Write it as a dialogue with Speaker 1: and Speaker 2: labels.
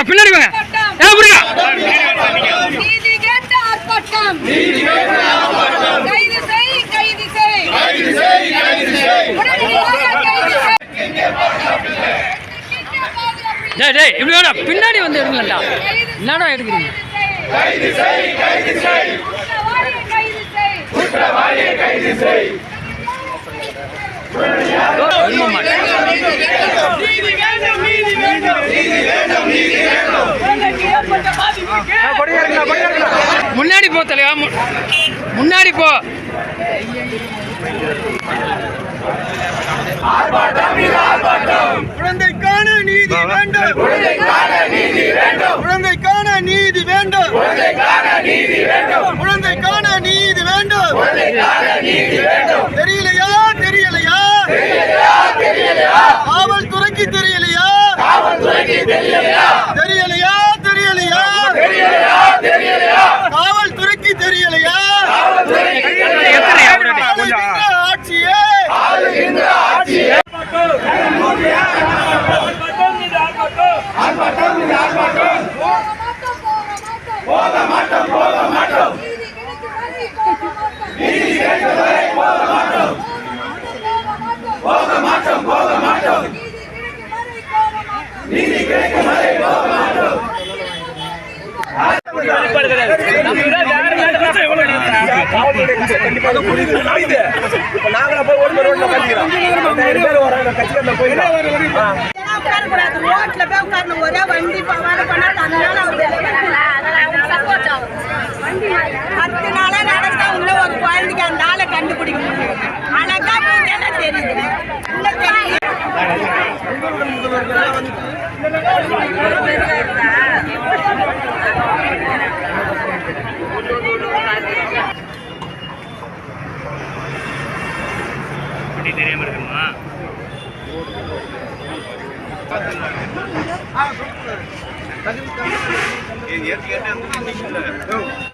Speaker 1: வாங்க பின்னாடி வாங்க. ஏன் புரியுங்க டேய் டேய் இப்படி வேணா பின்னாடி வந்து எடுங்களா என்னடா எடுக்கிறீங்க?
Speaker 2: குற்றவாளியை கைது செய்.
Speaker 1: முன்னாடி போ தலைவா முன்னாடி போ.
Speaker 3: குழந்தைக்கான நீதி வேண்டும் குழந்தைக்கான நீதி வேண்டும் குழந்தைக்கான நீதி வேண்டும் குழந்தைக்கான நீதி வேண்டும் தெரியலையா தெரியலையா காவல்துறைக்கு தெரியலையா தெரியலையா தெரியலையா காவல்துறைக்கு தெரியலையா?
Speaker 4: உட்காரக்கூடாது ரோட்ல போய் உட்காரணும் ஒரே வண்டி பண்ணா பத்து நாளா நடந்தவங்கள ஒரு குழந்தைக்கு அந்த ஆளை கண்டுபிடிக்க முடியும் அழகா தெரியுது
Speaker 1: இப்படி தெரியாம இருக்குமா?
Speaker 3: ஏன் ஏற்கனவே